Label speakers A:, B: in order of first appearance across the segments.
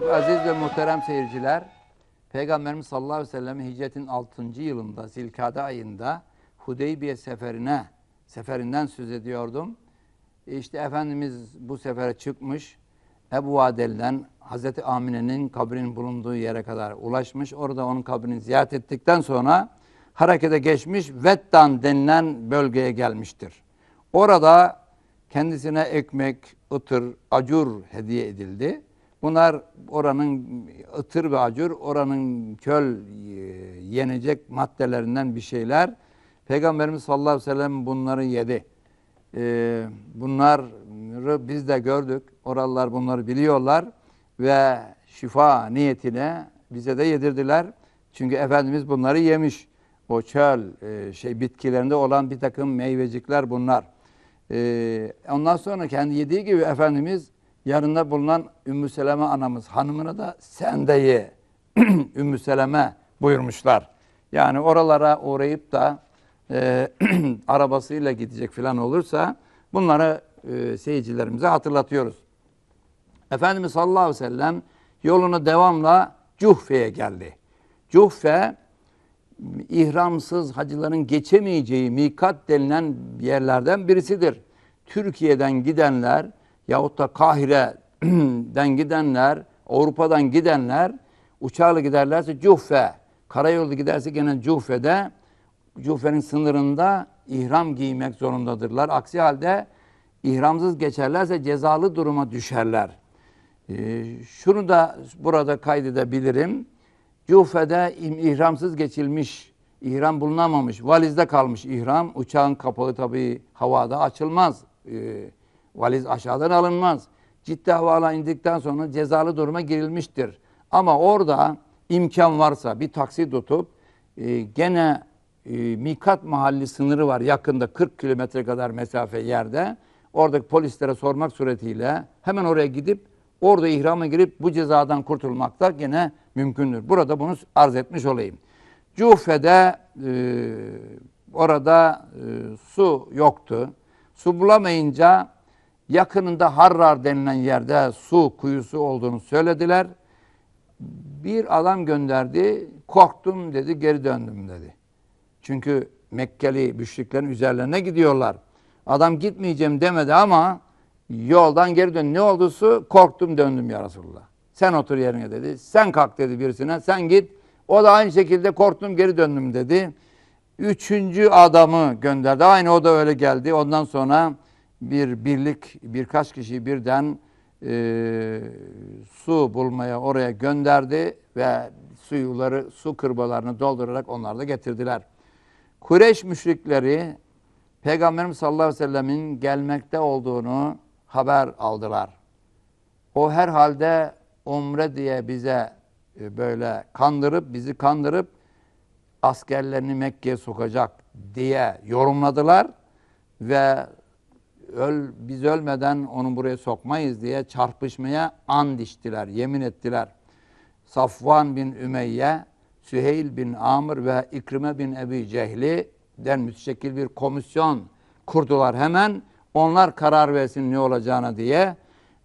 A: Çok aziz ve muhterem seyirciler, Peygamberimiz sallallahu aleyhi ve sellem hicretin 6. yılında Zilkade ayında Hudeybiye seferine seferinden söz ediyordum. İşte Efendimiz bu sefere çıkmış. Ebu Vadel'den Hazreti Amine'nin kabrinin bulunduğu yere kadar ulaşmış. Orada onun kabrini ziyaret ettikten sonra harekete geçmiş Vettan denilen bölgeye gelmiştir. Orada kendisine ekmek, ıtır, acur hediye edildi. Bunlar oranın ıtır ve acur oranın köl e, yenecek maddelerinden bir şeyler. Peygamberimiz sallallahu aleyhi ve sellem bunları yedi. Ee, bunları biz de gördük. Oralılar bunları biliyorlar ve şifa niyetine bize de yedirdiler. Çünkü Efendimiz bunları yemiş. O çöl e, şey bitkilerinde olan bir takım meyvecikler bunlar. Ee, ondan sonra kendi yediği gibi Efendimiz yanında bulunan Ümmü Seleme anamız hanımına da sen de ye Ümmü Seleme buyurmuşlar. Yani oralara uğrayıp da e, arabasıyla gidecek falan olursa bunları e, seyircilerimize hatırlatıyoruz. Efendimiz sallallahu aleyhi ve sellem yoluna devamla Cuhfe'ye geldi. Cuhfe ihramsız hacıların geçemeyeceği mikat denilen yerlerden birisidir. Türkiye'den gidenler yahut da Kahire'den gidenler, Avrupa'dan gidenler uçakla giderlerse Cuhfe, karayolu giderse gene Cuhfe'de Cuhfe'nin sınırında ihram giymek zorundadırlar. Aksi halde ihramsız geçerlerse cezalı duruma düşerler. Ee, şunu da burada kaydedebilirim. Cuhfe'de ihramsız geçilmiş, ihram bulunamamış, valizde kalmış ihram. Uçağın kapağı tabii havada açılmaz. Ee, valiz aşağıdan alınmaz. Ciddi havala indikten sonra cezalı duruma girilmiştir. Ama orada imkan varsa bir taksi tutup e, gene e, Mikat mahalli sınırı var yakında 40 kilometre kadar mesafe yerde. Oradaki polislere sormak suretiyle hemen oraya gidip orada ihrama girip bu cezadan kurtulmak da gene mümkündür. Burada bunu arz etmiş olayım. Cuhfe'de e, orada e, su yoktu. Su bulamayınca yakınında Harrar denilen yerde su kuyusu olduğunu söylediler. Bir adam gönderdi, korktum dedi, geri döndüm dedi. Çünkü Mekkeli müşriklerin üzerlerine gidiyorlar. Adam gitmeyeceğim demedi ama yoldan geri dön. Ne oldu su? Korktum döndüm ya Resulullah. Sen otur yerine dedi. Sen kalk dedi birisine. Sen git. O da aynı şekilde korktum geri döndüm dedi. Üçüncü adamı gönderdi. Aynı o da öyle geldi. Ondan sonra bir birlik birkaç kişi birden e, su bulmaya oraya gönderdi ve suyuları su kırbalarını doldurarak onlar da getirdiler. Kureyş müşrikleri Peygamberimiz sallallahu aleyhi ve sellemin gelmekte olduğunu haber aldılar. O herhalde umre diye bize e, böyle kandırıp bizi kandırıp askerlerini Mekke'ye sokacak diye yorumladılar ve öl, biz ölmeden onu buraya sokmayız diye çarpışmaya and içtiler, yemin ettiler. Safvan bin Ümeyye, Süheyl bin Amr ve İkrime bin Ebi Cehli'den müteşekkil bir komisyon kurdular hemen. Onlar karar versin ne olacağına diye.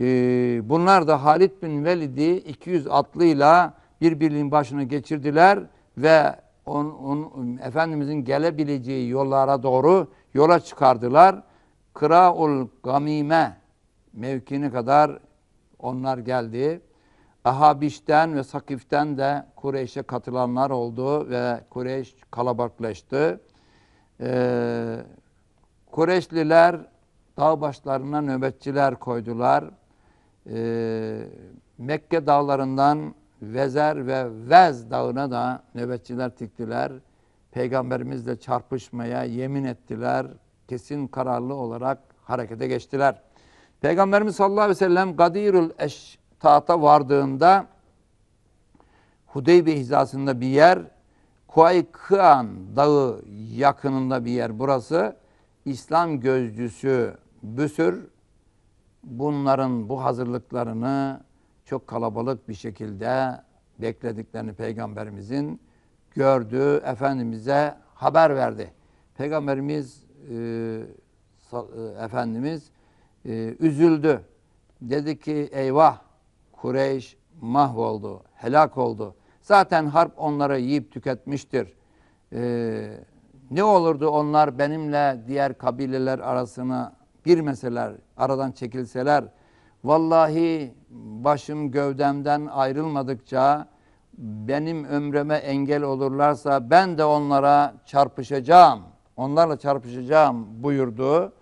A: Ee, bunlar da Halid bin Velid'i 200 atlıyla bir birliğin başına geçirdiler ve on, on, Efendimizin gelebileceği yollara doğru yola çıkardılar. Kıraul Gamime mevkini kadar onlar geldi. Ahabiş'ten ve Sakif'ten de Kureyş'e katılanlar oldu ve Kureyş kalabalıklaştı. Ee, Kureyşliler dağ başlarına nöbetçiler koydular. Ee, Mekke dağlarından Vezer ve Vez dağına da nöbetçiler tiktiler. Peygamberimizle çarpışmaya yemin ettiler. Kesin kararlı olarak harekete geçtiler. Peygamberimiz sallallahu aleyhi ve sellem Gadirül Eştat'a vardığında Hudeybiye hizasında bir yer, Kuaykıan dağı yakınında bir yer burası. İslam gözcüsü Büsür bunların bu hazırlıklarını çok kalabalık bir şekilde beklediklerini peygamberimizin gördü, Efendimiz'e haber verdi. Peygamberimiz e, e, Efendimiz e, üzüldü. Dedi ki eyvah Kureyş mahvoldu, helak oldu. Zaten harp onları yiyip tüketmiştir. Ee, ne olurdu onlar benimle diğer kabileler arasına girmeseler, aradan çekilseler, vallahi başım gövdemden ayrılmadıkça benim ömreme engel olurlarsa ben de onlara çarpışacağım, onlarla çarpışacağım buyurdu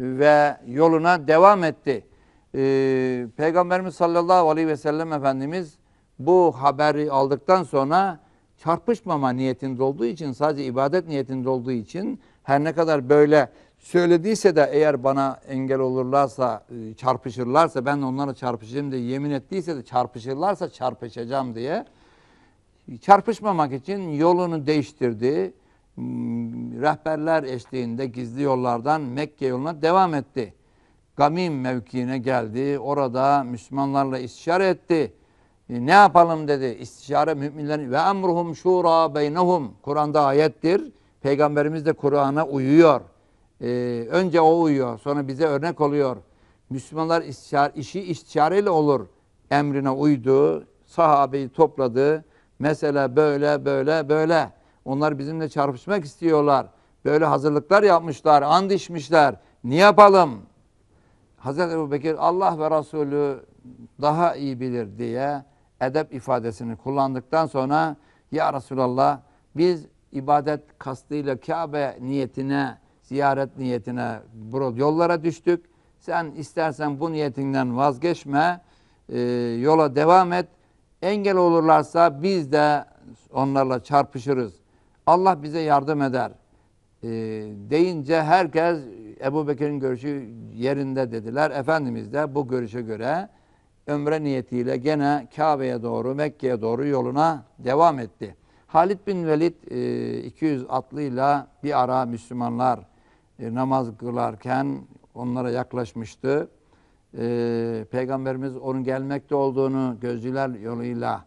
A: ve yoluna devam etti. Ee, Peygamberimiz sallallahu aleyhi ve sellem Efendimiz bu haberi aldıktan sonra çarpışmama niyetinde olduğu için sadece ibadet niyetinde olduğu için her ne kadar böyle söylediyse de eğer bana engel olurlarsa e, çarpışırlarsa ben de onlarla çarpışacağım diye yemin ettiyse de çarpışırlarsa çarpışacağım diye çarpışmamak için yolunu değiştirdi. Hmm, Rehberler eşliğinde gizli yollardan Mekke yoluna devam etti. Gamim mevkiine geldi. Orada Müslümanlarla istişare etti. E, ne yapalım dedi. İstişare müminlerin ve emruhum şura beynehum. Kur'an'da ayettir. Peygamberimiz de Kur'an'a uyuyor. E, önce o uyuyor. Sonra bize örnek oluyor. Müslümanlar istişare, işi istişareyle olur. Emrine uydu. Sahabeyi topladı. Mesela böyle böyle böyle. Onlar bizimle çarpışmak istiyorlar. Böyle hazırlıklar yapmışlar. And içmişler. Ne yapalım? Hazreti Ebu Bekir Allah ve Resulü daha iyi bilir diye edep ifadesini kullandıktan sonra ya Resulallah biz ibadet kastıyla Kabe niyetine, ziyaret niyetine yollara düştük. Sen istersen bu niyetinden vazgeçme, e, yola devam et. Engel olurlarsa biz de onlarla çarpışırız. Allah bize yardım eder. E, deyince herkes Ebu Bekir'in görüşü yerinde dediler. Efendimiz de bu görüşe göre ömre niyetiyle gene Kabe'ye doğru, Mekke'ye doğru yoluna devam etti. Halid bin Velid e, 200 atlıyla bir ara Müslümanlar e, namaz kılarken onlara yaklaşmıştı. E, Peygamberimiz onun gelmekte olduğunu gözcüler yoluyla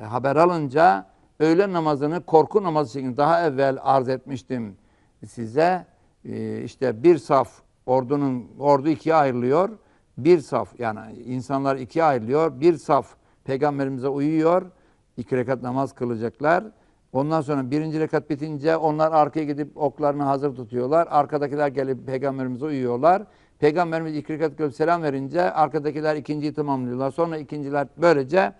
A: e, haber alınca öğle namazını korku namazı şeklinde daha evvel arz etmiştim size. E, işte bir saf ordunun ordu ikiye ayrılıyor. Bir saf yani insanlar ikiye ayrılıyor. Bir saf peygamberimize uyuyor. İki rekat namaz kılacaklar. Ondan sonra birinci rekat bitince onlar arkaya gidip oklarını hazır tutuyorlar. Arkadakiler gelip peygamberimize uyuyorlar. Peygamberimiz iki rekat kılıp selam verince arkadakiler ikinciyi tamamlıyorlar. Sonra ikinciler böylece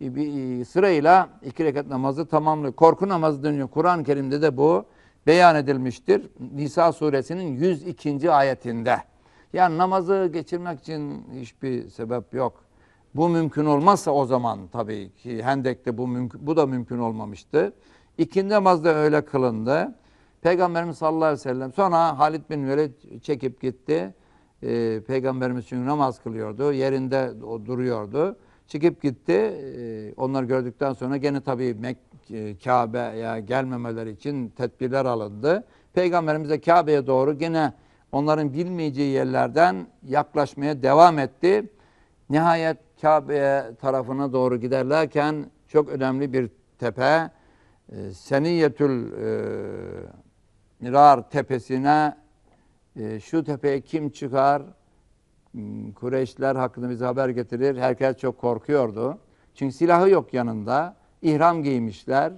A: bir sırayla iki rekat namazı tamamlıyor. Korku namazı dönüyor. Kur'an-ı Kerim'de de bu beyan edilmiştir. Nisa suresinin 102. ayetinde. Yani namazı geçirmek için hiçbir sebep yok. Bu mümkün olmazsa o zaman tabii ki Hendek'te bu mümkün, bu da mümkün olmamıştı. İkindi namaz da öyle kılındı. Peygamberimiz sallallahu aleyhi ve sellem sonra Halid bin Velid çekip gitti. Ee, Peygamberimiz çünkü namaz kılıyordu. Yerinde o duruyordu. Çıkıp gitti. Ee, onları gördükten sonra gene tabii Mek Kabe'ye gelmemeleri için tedbirler alındı. Peygamberimiz de Kabe'ye doğru gene onların bilmeyeceği yerlerden yaklaşmaya devam etti. Nihayet Kabe'ye tarafına doğru giderlerken çok önemli bir tepe e, Seniyetül e, tepesine e, şu tepeye kim çıkar? Hmm, Kureyşler hakkında bize haber getirir. Herkes çok korkuyordu. Çünkü silahı yok yanında. İhram giymişler.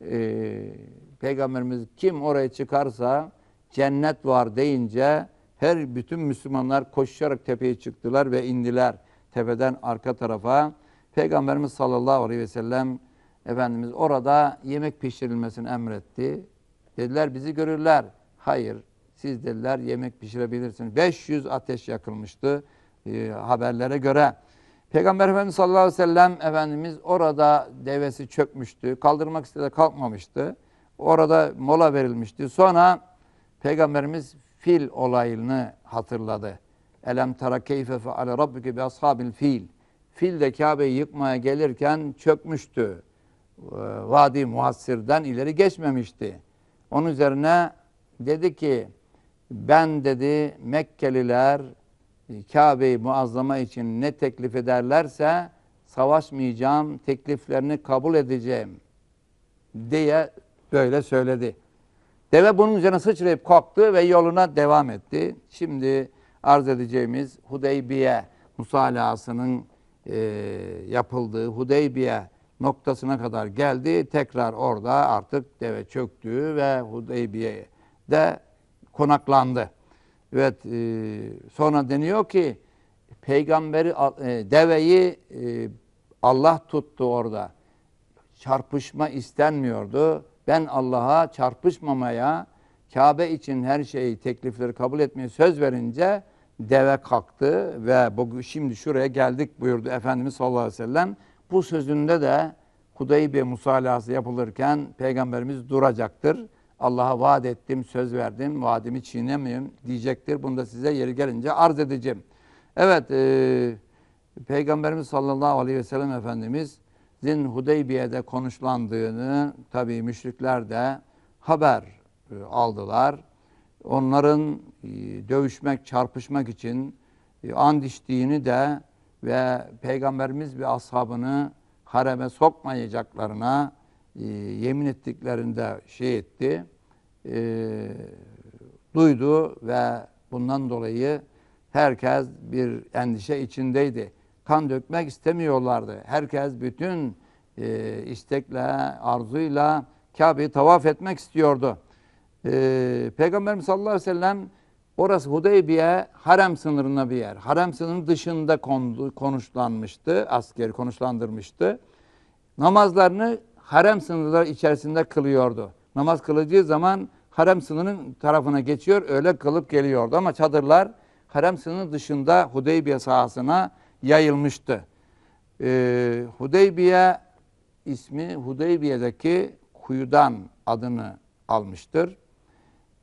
A: E, Peygamberimiz kim oraya çıkarsa cennet var deyince her bütün Müslümanlar koşarak tepeye çıktılar ve indiler tepeden arka tarafa. Peygamberimiz sallallahu aleyhi ve sellem Efendimiz orada yemek pişirilmesini emretti. Dediler bizi görürler. Hayır siz dediler yemek pişirebilirsiniz. 500 ateş yakılmıştı e, haberlere göre. Peygamber Efendimiz sallallahu aleyhi ve sellem Efendimiz orada devesi çökmüştü. Kaldırmak istedi kalkmamıştı. Orada mola verilmişti. Sonra Peygamberimiz fil olayını hatırladı. Elem tara keyfe feale rabbuke bi ashabil fil. Fil de Kabe'yi yıkmaya gelirken çökmüştü. Ee, Vadi Muhassir'den ileri geçmemişti. Onun üzerine dedi ki ben dedi Mekkeliler Kabe'yi muazzama için ne teklif ederlerse savaşmayacağım, tekliflerini kabul edeceğim diye böyle söyledi. Deve bunun üzerine sıçrayıp kalktı ve yoluna devam etti. Şimdi arz edeceğimiz Hudeybiye musalahasının e, yapıldığı Hudeybiye noktasına kadar geldi. Tekrar orada artık deve çöktü ve Hudeybiye'de konaklandı. Evet e, sonra deniyor ki peygamberi e, deveyi e, Allah tuttu orada. Çarpışma istenmiyordu. Ben Allah'a çarpışmamaya, Kabe için her şeyi, teklifleri kabul etmeye söz verince deve kalktı ve bugün şimdi şuraya geldik buyurdu Efendimiz sallallahu aleyhi ve sellem. Bu sözünde de Hudeybiye musalahası yapılırken Peygamberimiz duracaktır. Allah'a vaat ettim, söz verdim, vaadimi çiğnemeyeyim diyecektir. Bunu da size yeri gelince arz edeceğim. Evet, e, Peygamberimiz sallallahu aleyhi ve sellem Efendimiz Zin Hudeybiye'de konuşlandığını tabi müşrikler de haber e, aldılar. Onların e, dövüşmek, çarpışmak için e, and içtiğini de ve Peygamberimiz ve ashabını hareme sokmayacaklarına e, yemin ettiklerinde şey etti, e, duydu ve bundan dolayı herkes bir endişe içindeydi. Kan dökmek istemiyorlardı. Herkes bütün e, istekle, arzuyla Kabe'yi tavaf etmek istiyordu. E, Peygamberimiz sallallahu aleyhi ve sellem orası Hudeybiye harem sınırına bir yer. Harem sınırının dışında kondu, konuşlanmıştı, askeri konuşlandırmıştı. Namazlarını harem sınırları içerisinde kılıyordu. Namaz kılacağı zaman harem sınırının tarafına geçiyor, öyle kılıp geliyordu. Ama çadırlar harem sınırı dışında Hudeybiye sahasına yayılmıştı. Ee, Hudeybiye ismi Hudeybiye'deki kuyudan adını almıştır.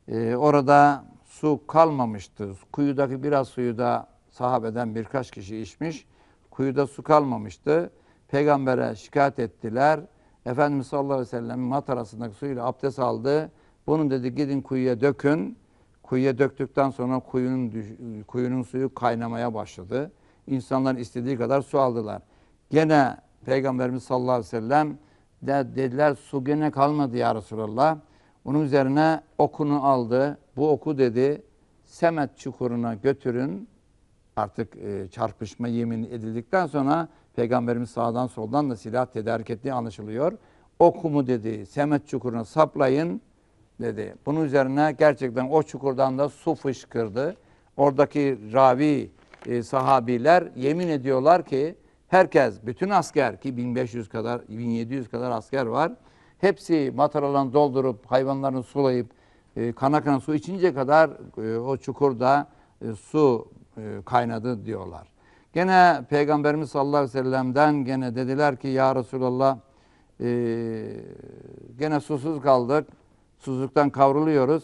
A: Ee, orada su kalmamıştı. Kuyudaki biraz suyu da sahabeden birkaç kişi içmiş. Kuyuda su kalmamıştı. Peygamber'e şikayet ettiler. Efendimiz sallallahu aleyhi ve sellem matarasındaki suyla abdest aldı. Bunu dedi gidin kuyuya dökün. Kuyuya döktükten sonra kuyunun kuyunun suyu kaynamaya başladı. İnsanlar istediği kadar su aldılar. Gene Peygamberimiz sallallahu aleyhi ve sellem de dediler su gene kalmadı ya Resulallah. Onun üzerine okunu aldı. Bu oku dedi Semet çukuruna götürün. Artık e, çarpışma yemin edildikten sonra Peygamberimiz sağdan soldan da silah tedarik ettiği anlaşılıyor. Okumu dedi Semet çukuruna saplayın dedi. Bunun üzerine gerçekten o çukurdan da su fışkırdı. Oradaki ravi e, sahabiler yemin ediyorlar ki herkes, bütün asker ki 1500 kadar, 1700 kadar asker var. Hepsi mataralarını doldurup hayvanlarını sulayıp e, kana kana su içince kadar e, o çukurda e, su e, kaynadı diyorlar. Gene Peygamberimiz sallallahu aleyhi ve sellem'den gene dediler ki ya Resulallah e, gene susuz kaldık. Susuzluktan kavruluyoruz.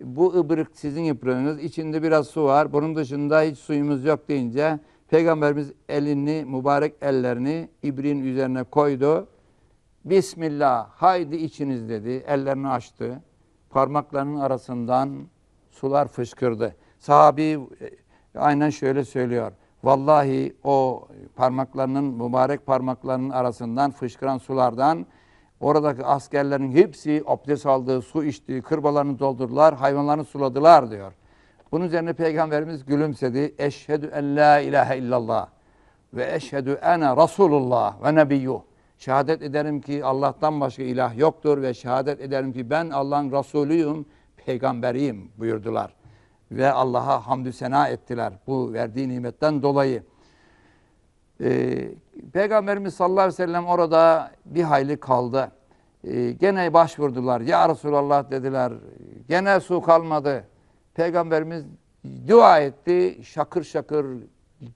A: Bu ıbrık sizin yıprığınız. içinde biraz su var. Bunun dışında hiç suyumuz yok deyince Peygamberimiz elini, mübarek ellerini ibriğin üzerine koydu. Bismillah, haydi içiniz dedi. Ellerini açtı. Parmaklarının arasından sular fışkırdı. Sahabi e, aynen şöyle söylüyor. Vallahi o parmaklarının, mübarek parmaklarının arasından fışkıran sulardan oradaki askerlerin hepsi abdest aldığı, su içti, kırbalarını doldurdular, hayvanlarını suladılar diyor. Bunun üzerine Peygamberimiz gülümsedi. Eşhedü en la ilahe illallah ve eşhedü ene Resulullah ve nebiyyuh. Şehadet ederim ki Allah'tan başka ilah yoktur ve şehadet ederim ki ben Allah'ın Resulüyüm, peygamberiyim buyurdular. Ve Allah'a hamdü sena ettiler bu verdiği nimetten dolayı. Ee, Peygamberimiz sallallahu aleyhi ve sellem orada bir hayli kaldı. Ee, gene başvurdular. Ya Resulallah dediler. Gene su kalmadı. Peygamberimiz dua etti. Şakır şakır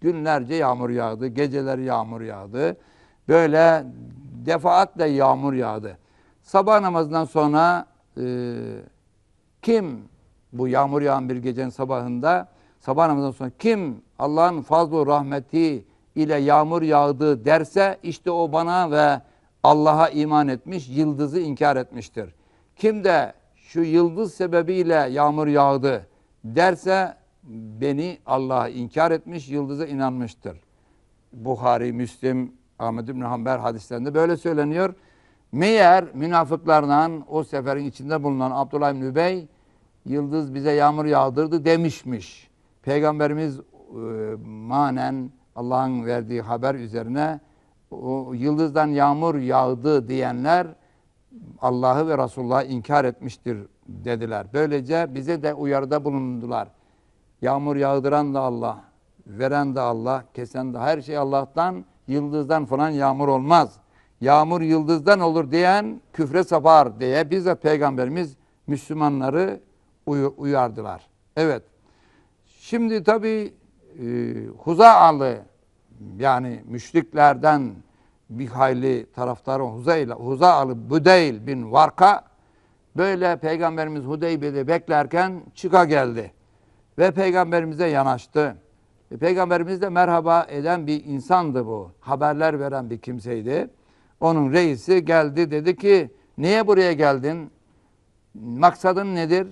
A: günlerce yağmur yağdı. Geceler yağmur yağdı. Böyle defaatle yağmur yağdı. Sabah namazından sonra e, kim bu yağmur yağan bir gecenin sabahında sabah namazından sonra kim Allah'ın fazl rahmeti ile yağmur yağdı derse işte o bana ve Allah'a iman etmiş, yıldızı inkar etmiştir. Kim de şu yıldız sebebiyle yağmur yağdı derse beni Allah'a inkar etmiş, yıldıza inanmıştır. Buhari, Müslim, Ahmed İbn Hanbel hadislerinde böyle söyleniyor. Meğer münafıklardan o seferin içinde bulunan Abdullah İbn Übey yıldız bize yağmur yağdırdı demişmiş. Peygamberimiz e, manen Allah'ın verdiği haber üzerine o yıldızdan yağmur yağdı diyenler Allah'ı ve Resulullah'ı inkar etmiştir dediler. Böylece bize de uyarıda bulundular. Yağmur yağdıran da Allah, veren de Allah, kesen de her şey Allah'tan, yıldızdan falan yağmur olmaz. Yağmur yıldızdan olur diyen küfre sapar diye bizzat Peygamberimiz Müslümanları uyardılar. Evet. Şimdi tabi e, Huzaalı yani müşriklerden bir hayli taraftarı Huzayla, Huzaalı Budeyl bin Varka böyle Peygamberimiz Hudeybiye'de beklerken çıka geldi ve Peygamberimize yanaştı. E, Peygamberimiz de merhaba eden bir insandı bu. Haberler veren bir kimseydi. Onun reisi geldi dedi ki niye buraya geldin? Maksadın nedir?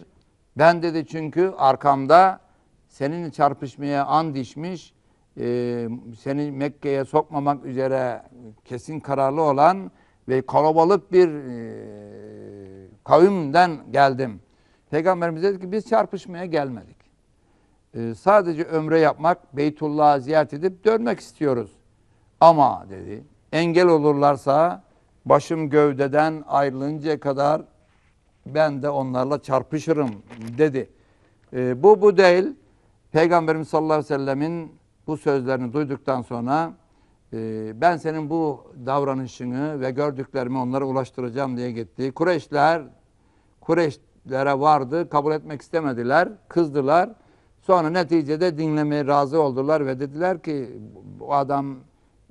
A: Ben dedi çünkü arkamda seninle çarpışmaya and içmiş, e, seni Mekke'ye sokmamak üzere kesin kararlı olan ve kalabalık bir e, kavimden geldim. Peygamberimiz dedi ki biz çarpışmaya gelmedik. E, sadece ömre yapmak, Beytullah'ı ziyaret edip dönmek istiyoruz. Ama dedi engel olurlarsa başım gövdeden ayrılıncaya kadar ben de onlarla çarpışırım dedi. E, bu bu değil. Peygamberimiz sallallahu aleyhi ve sellemin bu sözlerini duyduktan sonra e, ben senin bu davranışını ve gördüklerimi onlara ulaştıracağım diye gitti. Kureyşler Kureyşlere vardı, kabul etmek istemediler, kızdılar. Sonra neticede dinlemeye razı oldular ve dediler ki bu adam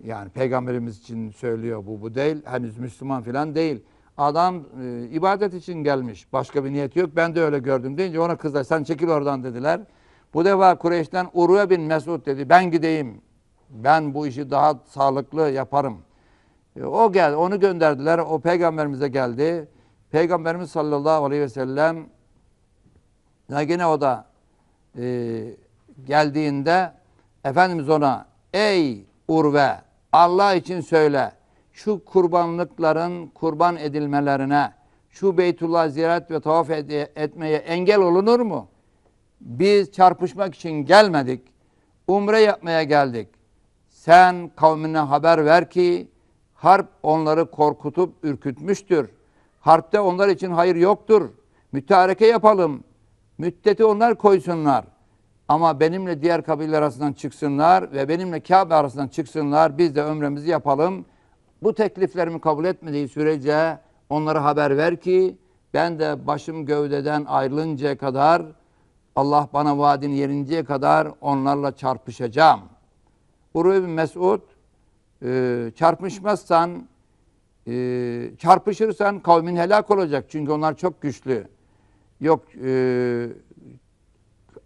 A: yani peygamberimiz için söylüyor bu bu değil. Henüz Müslüman falan değil. Adam e, ibadet için gelmiş. Başka bir niyeti yok. Ben de öyle gördüm deyince ona kızlar sen çekil oradan dediler. Bu defa Kureyş'ten Urve bin Mesud dedi. Ben gideyim. Ben bu işi daha sağlıklı yaparım. E, o geldi. Onu gönderdiler. O peygamberimize geldi. Peygamberimiz sallallahu aleyhi ve sellem yine o da e, geldiğinde Efendimiz ona ey Urve Allah için söyle şu kurbanlıkların kurban edilmelerine şu Beytullah ziyaret ve tavaf etmeye engel olunur mu? Biz çarpışmak için gelmedik. Umre yapmaya geldik. Sen kavmine haber ver ki harp onları korkutup ürkütmüştür. Harpte onlar için hayır yoktur. Mütareke yapalım. Müddeti onlar koysunlar. Ama benimle diğer kabileler arasından çıksınlar ve benimle Kabe arasından çıksınlar. Biz de ömremizi yapalım. Bu tekliflerimi kabul etmediği sürece onlara haber ver ki ben de başım gövdeden ayrılıncaya kadar Allah bana vaadini yerinceye kadar onlarla çarpışacağım. Urve bin Mesud e, çarpışmazsan e, çarpışırsan kavmin helak olacak. Çünkü onlar çok güçlü. Yok e,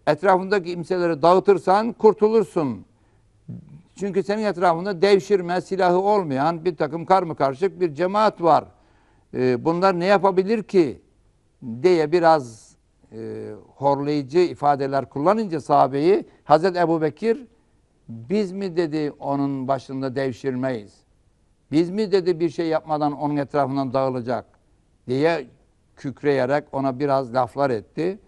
A: etrafındaki kimseleri dağıtırsan kurtulursun. Çünkü senin etrafında devşirme silahı olmayan bir takım karma karışık bir cemaat var. E, bunlar ne yapabilir ki diye biraz e, horlayıcı ifadeler kullanınca sahabeyi Hazreti Ebu Bekir biz mi dedi onun başında devşirmeyiz. Biz mi dedi bir şey yapmadan onun etrafından dağılacak diye kükreyerek ona biraz laflar etti.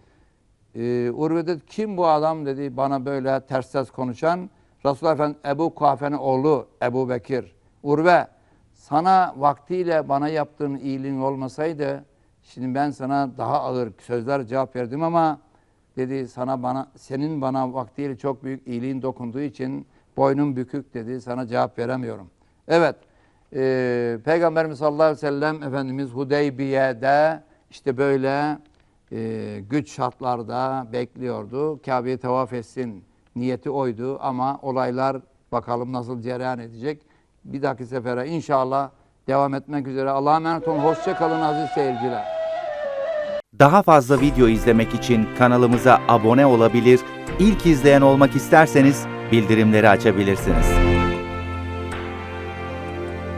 A: Ee, Urve dedi kim bu adam dedi bana böyle ters ters konuşan. Resulullah Efendimiz Ebu Kuhafe'nin oğlu Ebu Bekir. Urve sana vaktiyle bana yaptığın iyiliğin olmasaydı şimdi ben sana daha ağır sözler cevap verdim ama dedi sana bana senin bana vaktiyle çok büyük iyiliğin dokunduğu için boynum bükük dedi sana cevap veremiyorum. Evet e, Peygamberimiz sallallahu aleyhi ve sellem Efendimiz Hudeybiye'de işte böyle e, güç şartlarda bekliyordu. Kabe'yi tavaf etsin niyeti oydu ama olaylar bakalım nasıl cereyan edecek. Bir dahaki sefere inşallah devam etmek üzere. Allah'a emanet olun. Hoşça kalın aziz seyirciler.
B: Daha fazla video izlemek için kanalımıza abone olabilir, ilk izleyen olmak isterseniz bildirimleri açabilirsiniz.